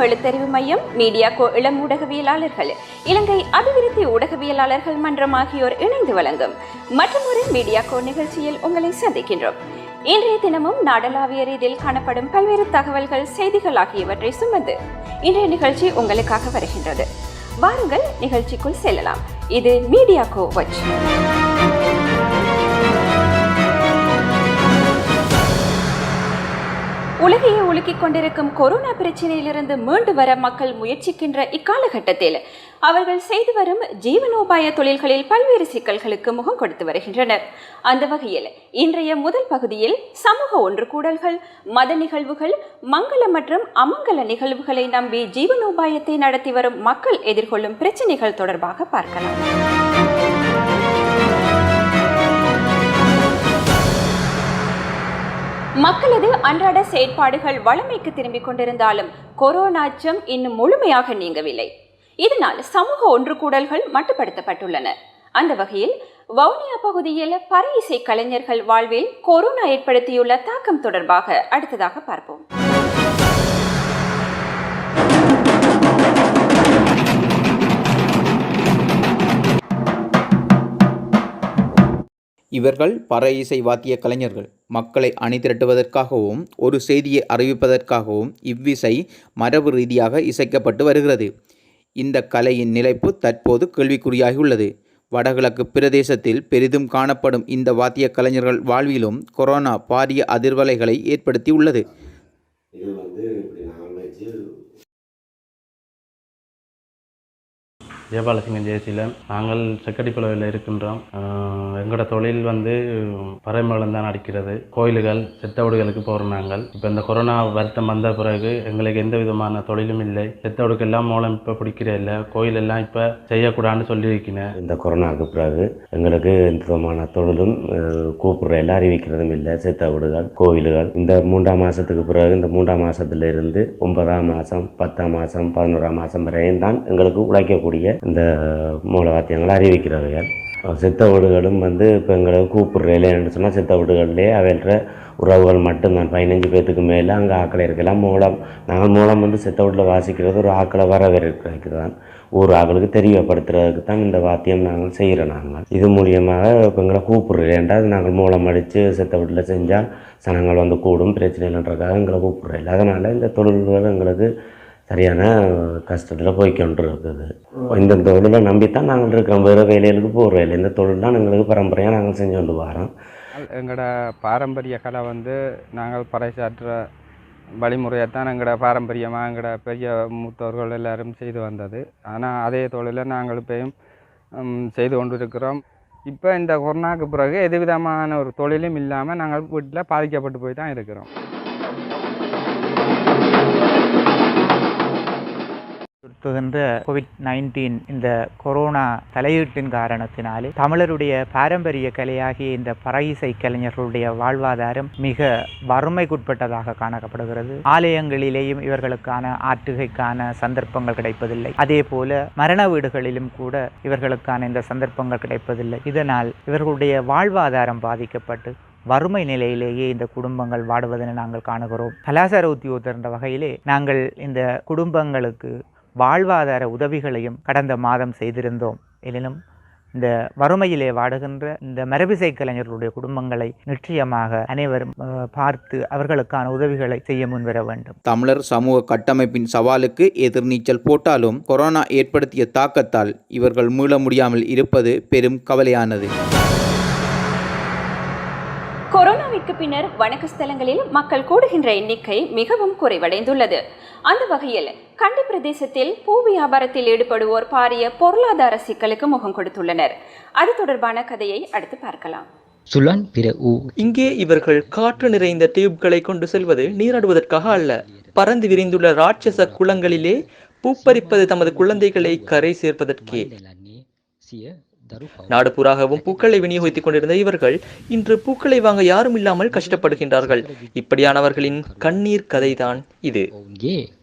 எழுத்தறிவு மையம் மீடியாகோ இளம் ஊடகவியலாளர்கள் இலங்கை அபிவிருத்தி ஊடகவியலாளர்கள் மன்றம் ஆகியோர் இணைந்து வழங்கும் மற்றொரு மீடியாகோ நிகழ்ச்சியில் உங்களை சந்திக்கின்றோம். இன்றைய தினமும் நாடளாவிய ரீதியில் காணப்படும் பல்வேறு தகவல்கள் செய்திகள் ஆகியவற்றை சுமந்து இன்றைய நிகழ்ச்சி உங்களுக்காக வருகின்றது. வாருங்கள் நிகழ்ச்சிக்குள் செல்லலாம். இது மீடியாகோ வாட்ச். உலகையே உலுக்கிக் கொண்டிருக்கும் கொரோனா பிரச்சனையிலிருந்து மீண்டு வர மக்கள் முயற்சிக்கின்ற இக்காலகட்டத்தில் அவர்கள் செய்து வரும் ஜீவனோபாய தொழில்களில் பல்வேறு சிக்கல்களுக்கு முகம் கொடுத்து வருகின்றனர். அந்த வகையில் இன்றைய முதல் பகுதியில் சமூக ஒன்று கூடல்கள் மத நிகழ்வுகள் மங்கள மற்றும் அமங்கல நிகழ்வுகளை நம்பி ஜீவனோபாயத்தை நடத்தி வரும் மக்கள் எதிர்கொள்ளும் பிரச்சனைகள் தொடர்பாக பார்க்கலாம். மக்களது அன்றாட செயற்பாடுகள் வளமைக்கு திரும்பிக் கொண்டிருந்தாலும் கொரோனா அச்சம் இன்னும் முழுமையாக நீங்கவில்லை. இதனால் சமூக ஒன்று கூடல்கள் மட்டுப்படுத்தப்பட்டுள்ளன. அந்த வகையில் வவுனியா பகுதியில் பறை இசை கலைஞர்கள் வாழ்வில் கொரோனா ஏற்படுத்தியுள்ள தாக்கம் தொடர்பாக அடுத்ததாக பார்ப்போம். இவர்கள் பற இசை வாத்திய கலைஞர்கள். மக்களை அணிதிரட்டுவதற்காகவும் ஒரு செய்தியை அறிவிப்பதற்காகவும் இவ்விசை மரபு ரீதியாக இசைக்கப்பட்டு வருகிறது. இந்த கலையின் நிலைப்பு தற்போது கேள்விக்குறியாகியுள்ளது. வடகிழக்கு பிரதேசத்தில் பெரிதும் காணப்படும் இந்த வாத்திய கலைஞர்கள் வாழ்விலும் கொரோனா பாரிய அதிர்வலைகளை ஏற்படுத்தியுள்ளது. ஜெயபாலசிங்கம் ஜெயசீலன். நாங்கள் செக்கடிப்பளவில் இருக்கின்றோம். எங்களோட தொழில் வந்து பறைமேளம் தான் அடிக்கிறது. கோயில்கள் செத்தவடுகளுக்கு போகிறோம் நாங்கள். இப்போ இந்த கொரோனா வருத்தம் வந்த பிறகு எங்களுக்கு எந்த விதமான தொழிலும் இல்லை. செத்தவடுக்கு எல்லாம் மூலம் இப்போ பிடிக்கிற இல்லை. கோயில் எல்லாம் இப்போ செய்யக்கூடாதுன்னு சொல்லியிருக்கிறேன் இந்த கொரோனாவுக்கு பிறகு எங்களுக்கு எந்த விதமான தொழிலும் கூப்பிடுற எல்லாம் அறிவிக்கிறதும் இல்லை. செத்தவடுகள் கோயில்கள் இந்த மூன்றாம் மாதத்துக்கு பிறகு இந்த மூன்றாம் மாதத்துல இருந்து ஒன்பதாம் மாதம் பத்தாம் மாதம் பதினோராம் மாதம் வரையும் தான் எங்களுக்கு உழைக்கக்கூடிய இந்த மூலவாத்தியங்களை அறிவிக்கிறவைகள் சித்த வீடுகளும் வந்து இப்போ எங்களை கூப்பிடுறேன்னு இல்லைன்னு சொன்னால் சித்த வீடுகள்லேயே அவைன்ற உறவுகள் மட்டும்தான். பதினஞ்சு பேர்த்துக்கு மேலே அங்கே ஆக்களை இருக்கலாம். மூலம் நாங்கள் மூலம் வந்து சித்த வீட்டில் வாசிக்கிறது ஒரு ஆக்களை வரவேற்கிறதுக்கு தான் ஊர் ஆக்களுக்கு தெரியப்படுத்துறதுக்கு தான் இந்த வாத்தியம் நாங்கள் செய்கிறோம் நாங்கள். இது மூலியமாக இப்போ எங்களை கூப்பிடுறேன்டா ஏன்டா நாங்கள் மூலம் அடித்து சித்த வீட்டில் செஞ்சால் சனங்கள் வந்து கூடும். பிரச்சனை இல்லைன்றக்காக எங்களை கூப்பிடுறேன் அதனால் இந்த தொழில்கள் எங்களுக்கு சரியான கஷ்டத்தில் போய்க்கொண்டு இருக்குது இந்த தொழிலை நம்பித்தான் நாங்கள் இருக்கோம். வேறு வேலைகளுக்கு போகிற இல்லை. இந்த தொழில் தான் எங்களுக்கு பரம்பரையாக நாங்கள் செஞ்சு கொண்டு வரோம். எங்களோட பாரம்பரிய கலை வந்து நாங்கள் பறைசாற்ற வழிமுறையைத்தான் எங்களோட பாரம்பரியமாக எங்களோட பெரிய மூத்தோர்கள் எல்லோரும் செய்து வந்தது. ஆனால் அதே தொழிலை நாங்கள் இப்பயும் செய்து கொண்டு இருக்கிறோம் இப்போ இந்த கொரோனாவுக்கு பிறகு எது விதமான ஒரு தொழிலும் இல்லாமல் நாங்கள் வீட்டில் பாதிக்கப்பட்டு போய் தான் இருக்கிறோம். சுற்றுகின்ற கோவிட் நைன்டீன் இந்த கொரோனா தலையீட்டின் காரணத்தினாலே தமிழருடைய பாரம்பரிய கலையாகிய இந்த பறையிசை கலைஞர்களுடைய வாழ்வாதாரம் மிக வறுமைக்குட்பட்டதாக காணப்படுகிறது ஆலயங்களிலேயும் இவர்களுக்கான ஆற்றுகைக்கான சந்தர்ப்பங்கள் கிடைப்பதில்லை. அதே போல மரண வீடுகளிலும் கூட இவர்களுக்கான இந்த சந்தர்ப்பங்கள் கிடைப்பதில்லை. இதனால் இவர்களுடைய வாழ்வாதாரம் பாதிக்கப்பட்டு வறுமை நிலையிலேயே இந்த குடும்பங்கள் வாடுவதனை நாங்கள் காணுகிறோம். கலாச்சார உத்தியோகத்தர் என்ற வகையிலே நாங்கள் இந்த குடும்பங்களுக்கு வாழ்வாதார உதவிகளையும் கடந்த மாதம் செய்திருந்தோம். எனினும் இந்த வறுமையிலே வாடுகின்ற இந்த மரபிசை கலைஞர்களுடைய குடும்பங்களை நிச்சயமாக அனைவரும் பார்த்து அவர்களுக்கான உதவிகளை செய்ய முன்வர வேண்டும். தமிழர் சமூக கட்டமைப்பின் சவாலுக்கு எதிர்நீச்சல் போட்டாலும் கொரோனா ஏற்படுத்திய தாக்கத்தால் இவர்கள் மீள முடியாமல் இருப்பது பெரும் கவலையானது. கொரோனாவிற்கு பின்னர் வணக்க ஸ்தலங்களில் மக்கள் கூடுகின்ற எண்ணிக்கை மிகவும் குறைவடைந்துள்ளது. அந்த வகையில் கண்டி பிரதேசத்தில் பூ வியாபாரத்தில் ஈடுபடுவோர் பாரிய பொருளாதார சிக்கலுக்கு முகம் கொடுத்துள்ளனர். அது தொடர்பான கதையை அடுத்து பார்க்கலாம். சுலான் பிற ஊ. இங்கே இவர்கள் காற்று நிறைந்த டியூப்களை கொண்டு செல்வது நீராடுவதற்காக அல்ல. பறந்து விரிந்துள்ள ராட்சச குளங்களிலே பூப்பறிப்பது தமது குழந்தைகளை கரை சேர்ப்பதற்கே. நாடு புறாகவும் பூக்களை விநியோகித்துக் கொண்டிருந்த இவர்கள் இன்று பூக்களை வாங்க யாரும் இல்லாமல் கஷ்டப்படுகின்றார்கள். இப்படியானவர்களின் கண்ணீர் கதைதான் இது.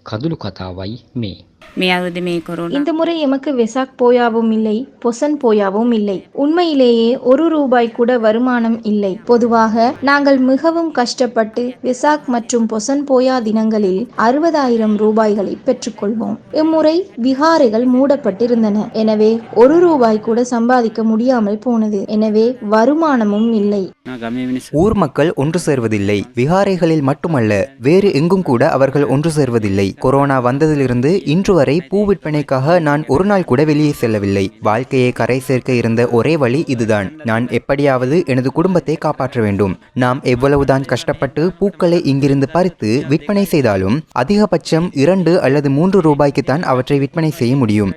කඳුළු කතාවයි මේ. මේ අවුරුද්දේ මේ කොරෝනා இந்த முறை எமக்கு வெசாக் போயாவும் இல்லை பொசன் போயாவும் இல்லை உண்மையிலேயே ஒரு ரூபாய் கூட வருமானம் இல்லை பொதுவாக நாங்கள் மிகவும் கஷ்டப்பட்டு வெசாக் மற்றும் பொசன் போயா தினங்களில் அறுபதாயிரம் ரூபாய்களை பெற்றுக்கொள்வோம் இம்முறை விகாரைகள் மூடப்பட்டிருந்தன எனவே ஒரு ரூபாய் கூட சம்பாதிக்க முடியாமல் போனது எனவே வருமானமும் இல்லை ගමේ මිනිස්සු ஊர் மக்கள் ஒன்று சேர்வதில்லை விகாரைகளில் மட்டுமல்ல வேறு எங்கும் கூட அவர்கள் ஒன்று சேர்வதில்லை கொரோனா வந்ததிலிருந்து இன்று வரை பூ விற்பனைக்காக நான் ஒரு நாள் கூட வெளியே செல்லவில்லை. வாழ்க்கையை கரை சேர்க்க இருந்த ஒரே வழி இதுதான். நான் எப்படியாவது எனது குடும்பத்தை காப்பாற்ற வேண்டும். நாம் எவ்வளவுதான் கஷ்டப்பட்டு பூக்களை இங்கிருந்து பறித்து விற்பனை செய்தாலும் அதிகபட்சம் இரண்டு அல்லது மூன்று ரூபாய்க்குத்தான் அவற்றை விற்பனை செய்ய முடியும்.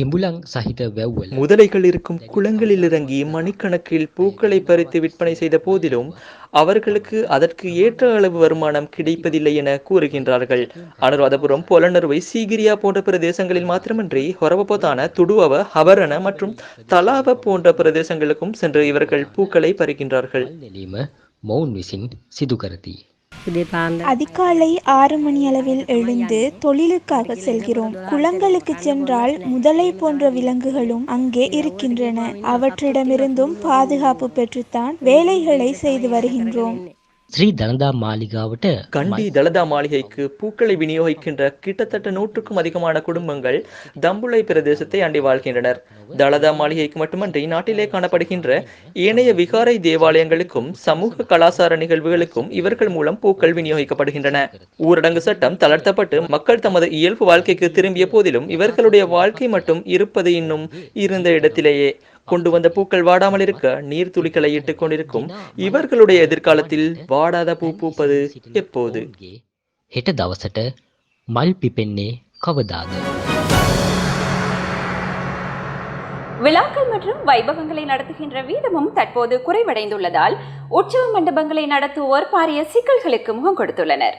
கிம்புலாங் சகித வெவ்வல் முதலைகள் இருக்கும் குளங்களில் இறங்கி மணிக்கணக்கில் பூக்களை பறித்து விற்பனை செய்த போதிலும் அவர்களுக்கு அதற்கு ஏற்ற அளவு வருமானம் கிடைப்பதில்லை என கூறுகின்றார்கள். அனுராதபுரம் பொலனர்வை சீகிரியா போன்ற பிரதேசங்களில் மாத்திரமின்றி ஹொரவபோதான துடுவவ ஹவரண மற்றும் தலாவ போன்ற பிரதேசங்களுக்கும் சென்று இவர்கள் பூக்களை பறிக்கின்றார்கள். மௌன் விசின் சிதுகரதி. அதிகாலை ஆறு மணி அளவில் எழுந்து தொழிலுக்காக செல்கிறோம். குளங்களுக்கு சென்றால் முதலை போன்ற விலங்குகளும் அங்கே இருக்கின்றன. அவற்றிடமிருந்தும் பாதுகாப்பு பெற்றுத்தான் வேலைகளை செய்து வருகின்றோம். ஸ்ரீ தனதா மாளிகாவிட்ட கண்டி தலதா மாளிகைக்கு பூக்களை விநியோகிக்கின்ற கிட்டத்தட்ட நூற்றுக்கும் அதிகமான குடும்பங்கள் தம்புளை பிரதேசத்தை அண்டி வாழ்கின்றனர். தலதா மாளிகைக்கு மட்டுமன்றி நாட்டிலே காணப்படுகின்ற ஏனைய விகாரை தேவாலயங்களுக்கும் சமூக கலாச்சார நிகழ்வுகளுக்கும் இவர்கள் மூலம் பூக்கள் விநியோகிக்கப்படுகின்றன. ஊரடங்கு சட்டம் தளர்த்தப்பட்டு மக்கள் தமது இயல்பு வாழ்க்கைக்கு திரும்பிய போதிலும் இவர்களுடைய வாழ்க்கை மட்டும் இருப்பது இன்னும் இருந்த இடத்திலேயே. கொண்டு வந்த பூக்கள் வாடாமல் இருக்க நீர் துளிகளை இட்டுக் கொண்டிருக்கும் இவர்களுடைய எதிர்காலத்தில் வாடாத பூ பூப்பது எப்போது ඔවුන්ගේ හෙට දවසට මල් පිපෙන්නේ කවදාද. விழாக்கள் மற்றும் வைபவங்களை நடத்துகின்ற வீதமும் தற்போது குறைவடைந்துள்ளதால் உற்சவ மண்டபங்களை நடத்துவோர் பாரிய சிக்கல்களுக்கு முகம் கொடுத்துள்ளனர்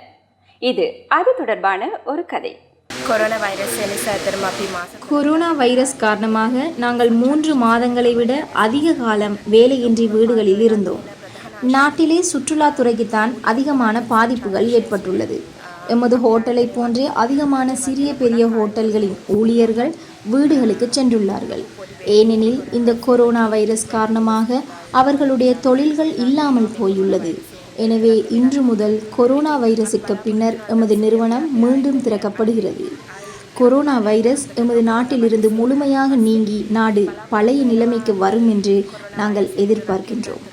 இது அது தொடர்பான ஒரு கதை கொரோனா வைரஸ் கொரோனா வைரஸ் காரணமாக நாங்கள் மூன்று மாதங்களை விட அதிக காலம் வேலையின்றி வீடுகளில் இருந்தோம். நாட்டிலே சுற்றுலாத்துறைக்குத்தான் அதிகமான பாதிப்புகள் ஏற்பட்டுள்ளது. எமது ஹோட்டலை போன்றே அதிகமான சிறிய பெரிய ஹோட்டல்களின் ஊழியர்கள் வீடுகளுக்கு சென்றுள்ளார்கள். ஏனெனில் இந்த கொரோனா வைரஸ் காரணமாக அவர்களுடைய தொழில்கள் இல்லாமல் போயுள்ளது. எனவே இன்று முதல் கொரோனா வைரஸுக்கு பின்னர் எமது நிறுவனம் மீண்டும் திறக்கப்படுகிறது. கொரோனா வைரஸ் எமது நாட்டிலிருந்து முழுமையாக நீங்கி நாடு பழைய நிலைமைக்கு வரும் என்று நாங்கள் எதிர்பார்க்கின்றோம்.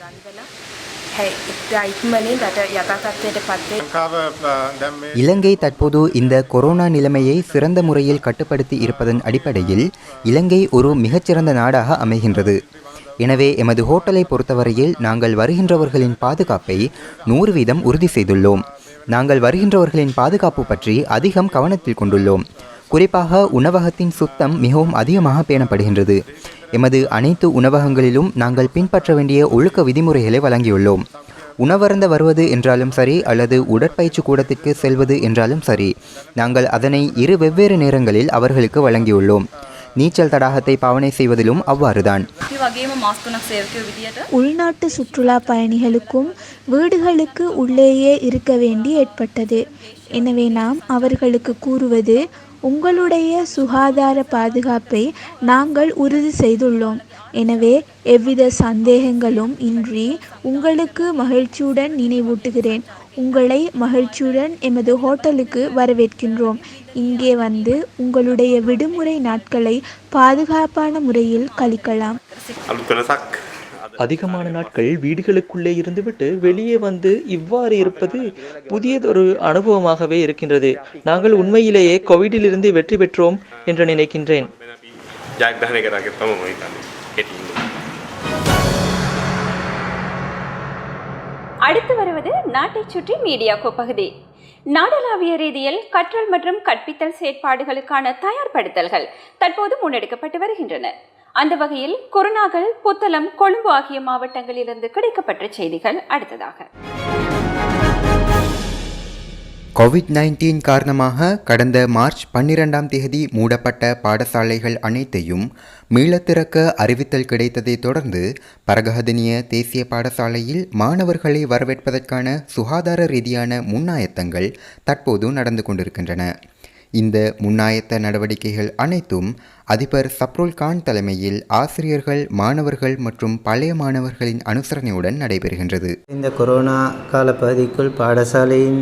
இலங்கை தற்போது இந்த கொரோனா நிலைமையை சிறந்த முறையில் கட்டுப்படுத்தி இருப்பதன் அடிப்படையில் இலங்கை ஒரு மிகச்சிறந்த நாடாக அமைகின்றது. எனவே எமது ஹோட்டலை பொறுத்தவரையில் நாங்கள் வருகின்றவர்களின் பாதுகாப்பை நூறு வீதம் உறுதி செய்துள்ளோம். நாங்கள் வருகின்றவர்களின் பாதுகாப்பு பற்றி அதிகம் கவனத்தில் கொண்டுள்ளோம். குறிப்பாக உணவகத்தின் சுத்தம் மிகவும் அதிகமாக பேணப்படுகின்றது. எமது அனைத்து உணவகங்களிலும் நாங்கள் பின்பற்ற வேண்டிய ஒழுக்க விதிமுறைகளை வழங்கியுள்ளோம். உணவருந்த வருவது என்றாலும் சரி அல்லது உடற்பயிற்சி கூடத்திற்கு செல்வது என்றாலும் சரி நாங்கள் அதனை இரு வெவ்வேறு நேரங்களில் அவர்களுக்கு வழங்கியுள்ளோம். நீச்சல் தடாகத்தை பாவனை செய்வதிலும் அவ்வாறுதான். உள்நாட்டு சுற்றுலா பயணிகளுக்கும் வீடுகளுக்கு உள்ளேயே இருக்க வேண்டி ஏற்பட்டது. எனவே நாம் அவர்களுக்கு கூறுவது உங்களுடைய சுகாதார பாதுகாப்பை நாங்கள் உறுதி செய்துள்ளோம். எனவே எவ்வித சந்தேகங்களும் இன்றி உங்களுக்கு மகிழ்ச்சியுடன் நினைவூட்டுகிறேன். உங்களை மகிழ்ச்சியுடன் எமது ஹோட்டலுக்கு வரவேற்கின்றோம். இங்கே வந்து உங்களுடைய விடுமுறை நாட்களை பாதுகாப்பான முறையில் கழிக்கலாம். அதிகமான நாட்கள் வீடுகளுக்குள்ளே இருந்துவிட்டு வெளியே வந்து இவ்வாறு இருப்பது புதியதொரு அனுபவமாகவே இருக்கின்றது. நாங்கள் உண்மையிலேயே கோவிடில் இருந்து வெற்றி பெற்றோம் என்று நினைக்கின்றேன். அடுத்து வருவது நாட்டைச் சுற்றி மீடியாக்கோ பகுதி நாடளாவிய ரீதியில் கற்றல் மற்றும் கற்பித்தல் செயற்பாடுகளுக்கான தயார்படுத்தல்கள் தற்போது முன்னெடுக்கப்பட்டு வருகின்றன. அந்த வகையில் குருநாகல் புத்தளம் கொழும்பு ஆகிய மாவட்டங்களிலிருந்து கிடைக்கப்பட்ட செய்திகள் அடுத்ததாக. கோவிட் நைன்டீன் காரணமாக கடந்த மார்ச் பன்னிரெண்டாம் தேதி மூடப்பட்ட பாடசாலைகள் அனைத்தையும் மீளத்திறக்க அறிவித்தல் கிடைத்ததைத் தொடர்ந்து பரகஹதினிய தேசிய பாடசாலையில் மாணவர்களை வரவேற்பதற்கான சுகாதார ரீதியான முன்னாயத்தங்கள் தற்போது நடந்து கொண்டிருக்கின்றன. இந்த முன்னாயத்த நடவடிக்கைகள் அனைத்தும் அதிபர் சப்ருல் கான் தலைமையில் ஆசிரியர்கள் மாணவர்கள் மற்றும் பழைய மாணவர்களின் அனுசரணையுடன் நடைபெறுகின்றது. இந்த கொரோனா கால பகுதிக்குள் பாடசாலையின்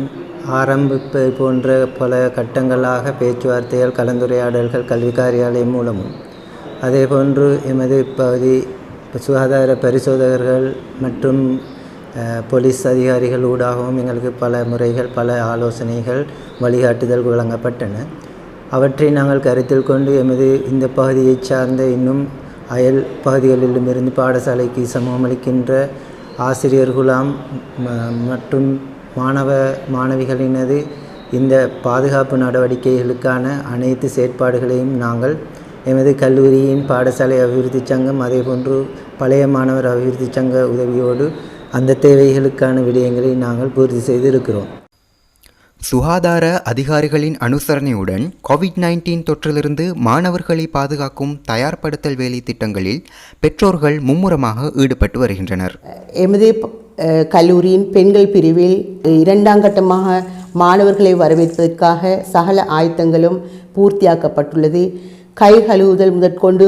ஆரம்பிப்பு போன்ற பல கட்டங்களாக பேச்சுவார்த்தைகள் கலந்துரையாடல்கள் கல்வி காரியாலயம் மூலமும். அதேபோன்று எமது பகுதி சுகாதார பரிசோதகர்கள் மற்றும் போலீஸ் அதிகாரிகள் ஊடாகவும் எங்களுக்கு பல முறைகள் பல ஆலோசனைகள் வழிகாட்டுதல் வழங்கப்பட்டன. அவற்றை நாங்கள் கருத்தில் கொண்டு எமது இந்த பகுதியைச் சார்ந்த இன்னும் அயல் பகுதிகளிலுமிருந்து பாடசாலைக்கு சமூகமளிக்கின்ற ஆசிரியர் குலாம் ம- மற்றும் மாணவ மாணவிகளினது இந்த பாதுகாப்பு நடவடிக்கைகளுக்கான அனைத்து செயற்பாடுகளையும் நாங்கள் எமது கல்லூரியின் பாடசாலை அபிவிருத்தி சங்கம் அதேபோன்று பழைய மாணவர் அபிவிருத்தி சங்க உதவியோடு அந்த தேவைகளுக்கான விடயங்களை நாங்கள் பூர்த்தி செய்து இருக்கிறோம் சுகாதார அதிகாரிகளின் அனுசரணையுடன் கோவிட் நைன்டீன் தொற்றிலிருந்து மாணவர்களை பாதுகாக்கும் தயார்படுத்தல் வேலை திட்டங்களில் பெற்றோர்கள் மும்முரமாக ஈடுபட்டு வருகின்றனர். எமது கல்லூரியின் பெண்கள் பிரிவில் இரண்டாம் கட்டமாக மாணவர்களை வரவேற்பதற்காக சகல ஆயத்தங்களும் பூர்த்தியாக்கப்பட்டுள்ளது. கை கழுவுதல் முதற்கொண்டு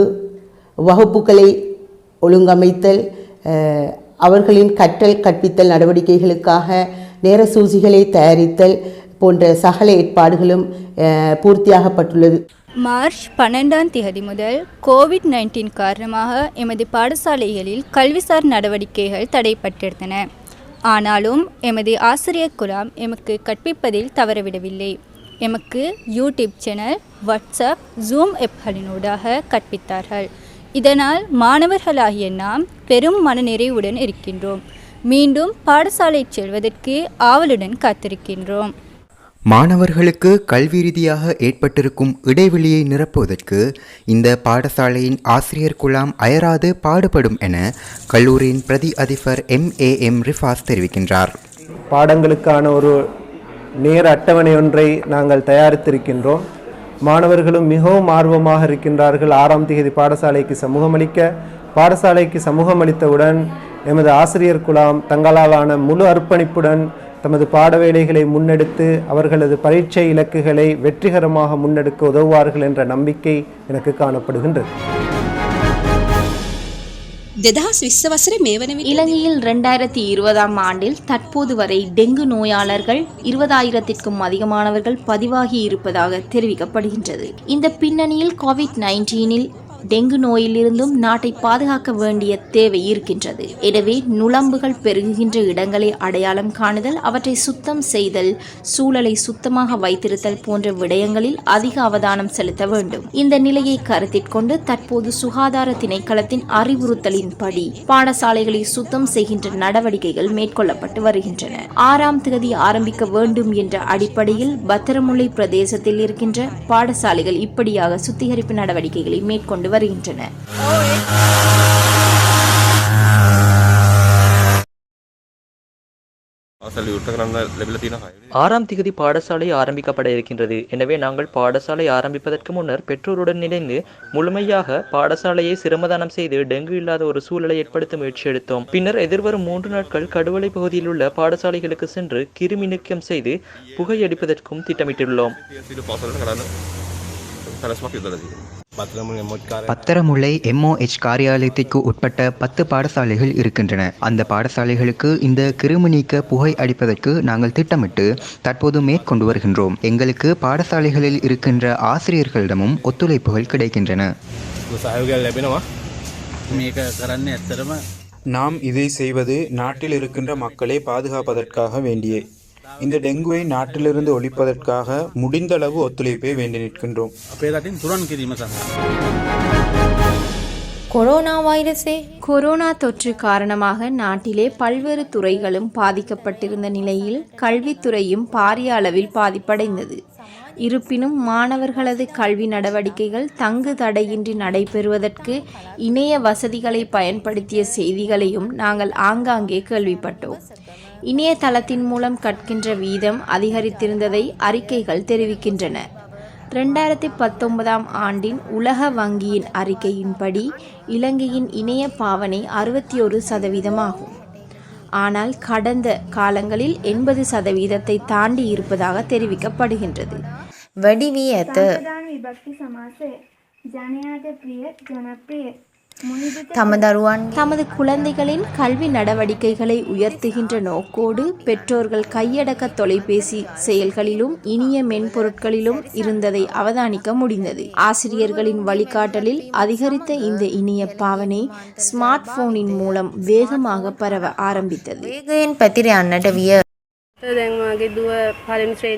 வகுப்புகளை ஒழுங்கமைத்தல் அவர்களின் கற்றல் கற்பித்தல் நடவடிக்கைகளுக்காக நேர சூசிகளை தயாரித்தல் போன்ற சகல ஏற்பாடுகளும் பூர்த்தியாகப்பட்டுள்ளது. மார்ச் பன்னெண்டாம் தேதி முதல் கோவிட் நைன்டீன் காரணமாக எமது பாடசாலைகளில் கல்விசார் நடவடிக்கைகள் தடைப்பட்டிருந்தன. ஆனாலும் எமது ஆசிரியர் குலாம் எமக்கு கற்பிப்பதில் தவறவிடவில்லை. எமக்கு யூடியூப் சேனல் வாட்ஸ்அப் ஜூம் ஆப்களினூடாக கற்பித்தார்கள். இதனால் மாணவர்களாகிய நாம் பெரும் மனநிறைவுடன் இருக்கின்றோம். மீண்டும் பாடசாலை செல்வதற்கு ஆவலுடன் காத்திருக்கின்றோம். மாணவர்களுக்கு கல்வி ரீதியாக ஏற்பட்டிருக்கும் இடைவெளியை நிரப்புவதற்கு இந்த பாடசாலையின் ஆசிரியர் குழாம் அயராது பாடுபடும் என கல்லூரியின் பிரதி அதிபர் எம். ஏ. எம். ரிஃபாஸ் தெரிவிக்கின்றார். பாடங்களுக்கான ஒரு நேர அட்டவணை ஒன்றை நாங்கள் தயாரித்திருக்கின்றோம். மாணவர்களும் மிகவும் ஆர்வமாக இருக்கின்றார்கள். ஆறாம் தேதி பாடசாலைக்கு சமூகமளிக்க. பாடசாலைக்கு சமூகமளித்தவுடன் எமது ஆசிரியர் குலாம் தங்களாலான முழு அர்ப்பணிப்புடன் தமது பாட வேலைகளை முன்னெடுத்து அவர்களது பரீட்சை இலக்குகளை வெற்றிகரமாக முன்னெடுக்க உதவுவார்கள் என்ற நம்பிக்கை எனக்கு காணப்படுகின்றது. இலங்கையில் இரண்டாயிரத்தி இருபதாம் ஆண்டில் தற்போது வரை டெங்கு நோயாளர்கள் இருபதாயிரத்திற்கும் அதிகமானவர்கள் பதிவாகி இருப்பதாக தெரிவிக்கப்படுகின்றது. இந்த பின்னணியில் கோவிட் நைன்டீனில் டெங்கு நோயிலிருந்தும் நாட்டை பாதுகாக்க வேண்டிய தேவை இருக்கின்றது. எனவே நுளம்புகள் பெருகுகின்ற இடங்களை அடையாளம் காணுதல் அவற்றை சுத்தம் செய்தல் சூழலை சுத்தமாக வைத்திருத்தல் போன்ற விடயங்களில் அதிக அவதானம் செலுத்த வேண்டும். இந்த நிலையை கருத்தில் கொண்டு தற்போது சுகாதார திணைக்களத்தின் அறிவுறுத்தலின்படி பாடசாலைகளை சுத்தம் செய்கின்ற நடவடிக்கைகள் மேற்கொள்ளப்பட்டு வருகின்றன. ஆறாம் தேதி ஆரம்பிக்க வேண்டும் என்ற அடிப்படையில் பத்திரமுல்லை பிரதேசத்தில் இருக்கின்ற பாடசாலைகள் இப்படியாக சுத்திகரிப்பு நடவடிக்கைகளை மேற்கொண்டு வருகின்றன. ஆறாம் திகதி பாடசாலை ஆரம்பிக்கப்பட இருக்கின்றது. எனவே நாங்கள் பாடசாலை ஆரம்பிப்பதற்கு முன்னர் பெற்றோருடன் இணைந்து முழுமையாக பாடசாலையை சிரமதானம் செய்து டெங்கு இல்லாத ஒரு சூழலை ஏற்படுத்த முயற்சி எடுத்தோம். பின்னர் எதிர்வரும் மூன்று நாட்கள் கடுவலை பகுதியில் உள்ள பாடசாலைகளுக்கு சென்று கிருமி நீக்கம் செய்து புகையடிப்பதற்கும் திட்டமிட்டுள்ளோம். பத்திரமுல்லை எம்ஓஎச் காரியாலயத்திற்கு உட்பட்ட பத்து பாடசாலைகள் இருக்கின்றன. அந்த பாடசாலைகளுக்கு இந்த கிருமி நீக்க புகை அடிப்பதற்கு நாங்கள் திட்டமிட்டு தற்போது மேற்கொண்டு வருகின்றோம். எங்களுக்கு பாடசாலைகளில் இருக்கின்ற ஆசிரியர்களிடமும் ஒத்துழைப்புகள் கிடைக்கின்றன. நாம் இதை செய்வது நாட்டில் இருக்கின்ற மக்களை பாதுகாப்பதற்காக வேண்டியே. இந்த டெங்குவை நாட்டிலிருந்து ஒழிப்பதற்காக முடிந்தளவு ஒத்துழைப்பை வேண்டி நிற்கின்றோம். கொரோனா வைரஸே. கொரோனா தொற்று காரணமாக நாட்டிலே பல்வேறு துறைகளும் பாதிக்கப்பட்டிருந்த நிலையில் கல்வித்துறையும் பாரிய அளவில் பாதிப்படைந்தது. இருப்பினும் மாணவர்களது கல்வி நடவடிக்கைகள் தங்கு தடையின்றி நடைபெறுவதற்கு இணைய வசதிகளை பயன்படுத்திய செய்திகளையும் நாங்கள் ஆங்காங்கே கேள்விப்பட்டோம். இணையதளத்தின் மூலம் கற்கின்ற வீதம் அதிகரித்திருந்ததை அறிக்கைகள் தெரிவிக்கின்றன. ரெண்டாயிரத்தி பத்தொன்பதாம் ஆண்டின் உலக வங்கியின் அறிக்கையின்படி இலங்கையின் இணைய பாவனை அறுபத்தி ஒரு சதவீதமாகும். ஆனால் கடந்த காலங்களில் எண்பது சதவீதத்தை தாண்டி இருப்பதாக தெரிவிக்கப்படுகின்றது. வடிவியது जनयाज प्रिय जनप्रिय தமதருவான் தமது குழந்தைகளின் கல்வி நடவடிக்கைகளை உயர்த்துகின்ற நோக்கோடு பெற்றோர்கள் கையடக்க தொலைபேசி செயல்களிலும் இனிய மென்பொருட்களிலும் இருந்ததை அவதானிக்க முடிந்தது. ஆசிரியர்களின் வழிகாட்டலில் அதிகரித்த இந்த இனிய பாவனை ஸ்மார்ட் போனின் மூலம் வேகமாக பரவ ஆரம்பித்தது.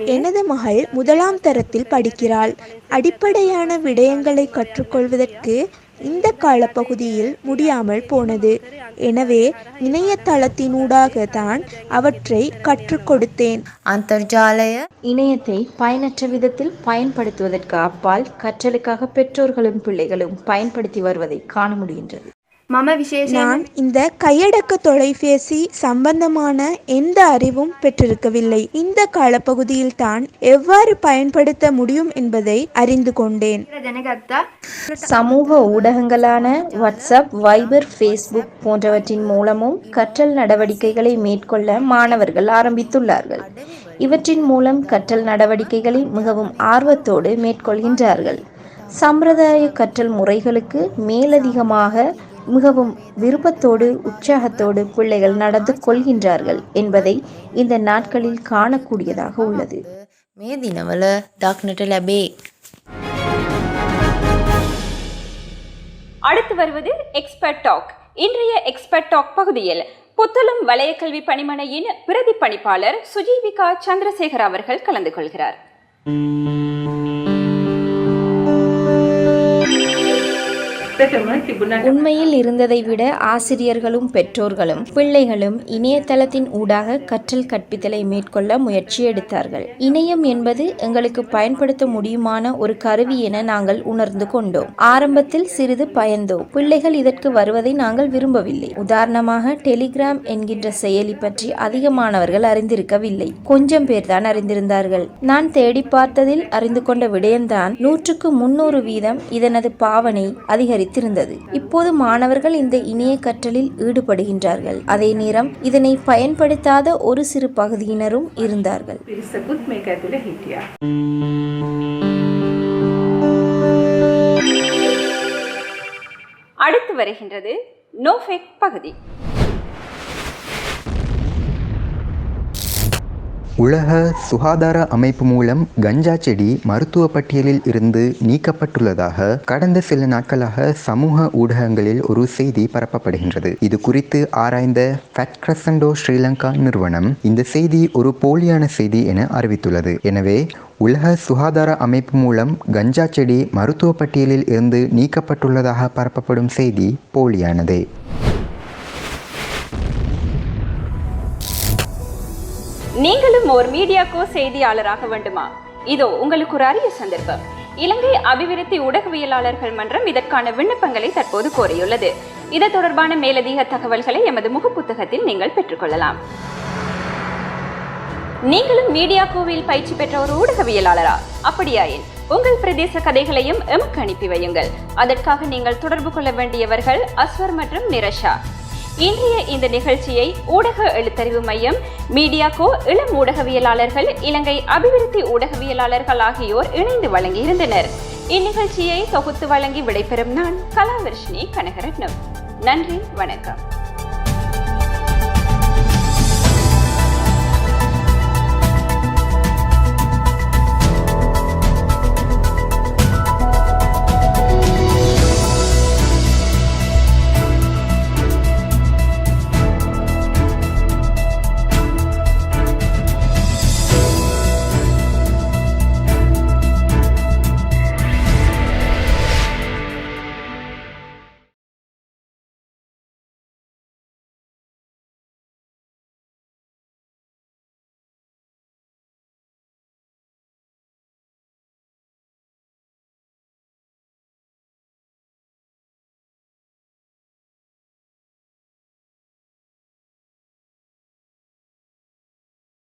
எனது மகள் முதலாம் தரத்தில் படிக்கிறாள். அடிப்படையான விடயங்களை கற்றுக்கொள்வதற்கு இந்த காலப்பகுதியில் முடியாமல் போனது. எனவே இணையதளத்தினூடாக தான் அவற்றை கற்றுக் கொடுத்தேன். அந்தர்ஜாலய இணையத்தை பயனற்ற விதத்தில் பயன்படுத்துவதற்கு அப்பால் கற்றலுக்காக பெற்றோர்களும் பிள்ளைகளும் பயன்படுத்தி வருவதை காண முடிகின்றது. நான் இந்த கையடக்க தொலைபேசி சம்பந்தமான எந்த அறிவும் பெற்றிருக்கவில்லை. இந்த காலப்பகுதியில் தான் எவ்வாறு பயன்படுத்த முடியும் என்பதை அறிந்து கொண்டேன். சமூக ஊடகங்களான வாட்ஸ்அப் வைபர் ஃபேஸ்புக் போன்றவற்றின் மூலமும் கற்றல் நடவடிக்கைகளை மேற்கொள்ள மாணவர்கள் ஆரம்பித்துள்ளார்கள். இவற்றின் மூலம் கற்றல் நடவடிக்கைகளை மிகவும் ஆர்வத்தோடு மேற்கொள்கின்றார்கள். சம்பிரதாய கற்றல் முறைகளுக்கு மேலதிகமாக மிகவும் விருப்பத்தோடு உற்சாகத்தோடு பிள்ளைகள் நடந்து கொள்கின்றார்கள் என்பதை இந்த நாட்களில் காணக்கூடியதாக உள்ளது. மே தினமல டாக்னட்டல் அபே. அடுத்து வருவது எக்ஸ்பர்ட் டாக் இன்றைய எக்ஸ்பர்ட் டாக் பகுதியில் புத்தளம் வலயக்கல்வி பணிமனையின் பிரதி பணிப்பாளர் சுஜீவிகா சந்திரசேகர் அவர்கள் கலந்து கொள்கிறார். உண்மையில் இருந்ததை விட ஆசிரியர்களும் பெற்றோர்களும் பிள்ளைகளும் இணையதளத்தின் ஊடாக கற்றல் கற்பித்தலை மேற்கொள்ள முயற்சி எடுத்தார்கள். இணையம் என்பது எங்களுக்கு பயன்படுத்த முடியுமான ஒரு கருவி என நாங்கள் உணர்ந்து கொண்டோம். ஆரம்பத்தில் சிறிது பயந்தோம். பிள்ளைகள் இதற்கு வருவதை நாங்கள் விரும்பவில்லை. உதாரணமாக டெலிகிராம் என்கின்ற செயலி பற்றி அதிகமானவர்கள் அறிந்திருக்கவில்லை. கொஞ்சம் பேர்தான் அறிந்திருந்தார்கள். நான் தேடி பார்த்ததில் அறிந்து கொண்ட விடயம்தான் நூற்றுக்கு முன்னூறு வீதம் இதனது பாவனை அதிகரித்து அதிகரித்திருந்தது இப்போது மாணவர்கள் இந்த இணைய கற்றலில் ஈடுபடுகின்றார்கள். அதே நேரம் இதனை பயன்படுத்தாத ஒரு சிறு பகுதியினரும் இருந்தார்கள். அடுத்து வருகின்றது நோஃபெக் பகுதி. உலக சுகாதார அமைப்பு மூலம் கஞ்சா செடி மருத்துவ பட்டியலில் இருந்து நீக்கப்பட்டுள்ளதாக கடந்த சில நாட்களாக சமூக ஊடகங்களில் ஒரு செய்தி பரப்பப்படுகின்றது. இது குறித்து ஆராய்ந்த ஃபேட் கிரசண்டோ ஸ்ரீலங்கா நிறுவனம் இந்த செய்தி ஒரு போலியான செய்தி என அறிவித்துள்ளது. எனவே உலக சுகாதார அமைப்பு மூலம் கஞ்சா செடி மருத்துவ பட்டியலில் இருந்து நீக்கப்பட்டுள்ளதாக பரப்பப்படும் செய்தி போலியானதே. நீங்களும் ஒரு மீடியாக்கோ செய்தியாளராக வேண்டுமா? இதோ உங்களுக்கு ஒரு அரிய சந்தர்ப்பம். இலங்கை அபிவிருத்தி ஊடகவியலாளர்கள் மன்றம் இதற்கான விண்ணப்பங்களை தற்போது கோரியுள்ளது. இது தொடர்பான மேலதிக தகவல்களை எமது முகப்புத்தகத்தில் நீங்கள் பெற்றுக்கொள்ளலாம். நீங்களும் மீடியாக்கோவில் பயிற்சி பெற்ற ஒரு ஊடகவியலாளரா? அப்படியாயின் உங்கள் பிரதேச கதைகளையும் எமக்கு அனுப்பி வையுங்கள். அதற்காக நீங்கள் தொடர்பு கொள்ள வேண்டியவர்கள் அஸ்வர் மற்றும் நிரஷா. இன்றைய இந்த நிகழ்ச்சியை ஊடக எழுத்தறிவு மையம் மீடியா கோ இளம் ஊடகவியலாளர்கள் இலங்கை அபிவிருத்தி ஊடகவியலாளர்கள் ஆகியோர் இணைந்து வழங்கியிருந்தனர். இந்நிகழ்ச்சியை தொகுத்து வழங்கி விடைபெறும் நான் கலாவர்ஷினி கனகரட்னம். நன்றி வணக்கம்.